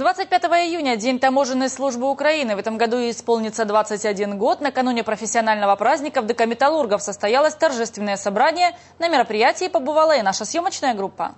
25 июня – День таможенной службы Украины. В этом году исполнится 21 год. Накануне профессионального праздника в ДК «Металлургов» состоялось торжественное собрание. На мероприятии побывала и наша съемочная группа.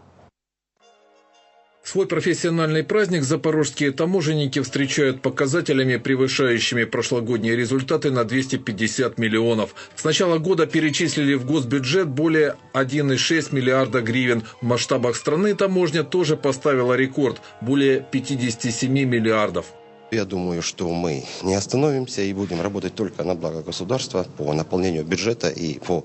Свой профессиональный праздник запорожские таможенники встречают показателями, превышающими прошлогодние результаты на 250 миллионов. С начала года перечислили в госбюджет более 1,6 миллиарда гривен. В масштабах страны таможня тоже поставила рекорд – более 57 миллиардов. Я думаю, что мы не остановимся и будем работать только на благо государства по наполнению бюджета и по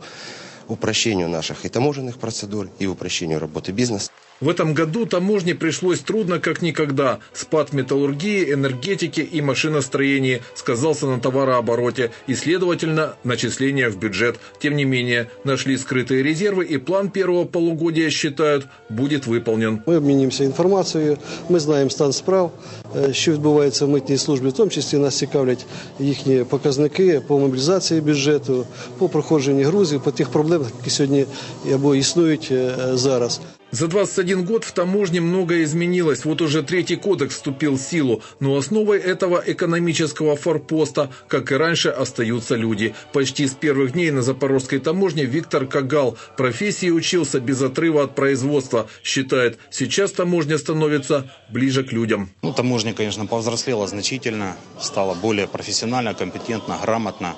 упрощению наших и таможенных процедур, и упрощению работы бизнеса. В этом году таможне пришлось трудно как никогда. Спад металлургии, энергетики и машиностроении сказался на товарообороте и, следовательно, начислениях в бюджет. Тем не менее, нашли скрытые резервы и план первого полугодия, считают, будет выполнен. Мы обмінимося інформацією, ми знаємо стан справ, е, що відбувається в митній службі, в тому числі нас цікавлять їхні показники по мобілізації бюджету, по проходженню грузів, по тих проблемах, які сьогодні або існують е, зараз. За 21 год в таможне многое изменилось. Вот уже третий кодекс вступил в силу. Но основой этого экономического форпоста, как и раньше, остаются люди. Почти с первых дней на запорожской таможне Виктор Кагал профессии учился без отрыва от производства. Считает, сейчас таможня становится ближе к людям. Ну, таможня, конечно, повзрослела значительно, стала более профессионально, компетентно, грамотно.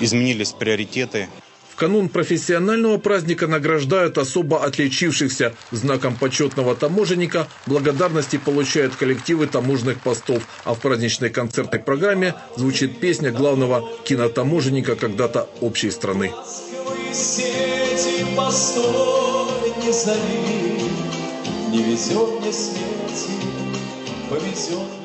Изменились приоритеты. Канун профессионального праздника награждают особо отличившихся. Знаком почетного таможенника благодарности получают коллективы таможенных постов. А в праздничной концертной программе звучит песня главного кинотаможенника когда-то общей страны. Повезет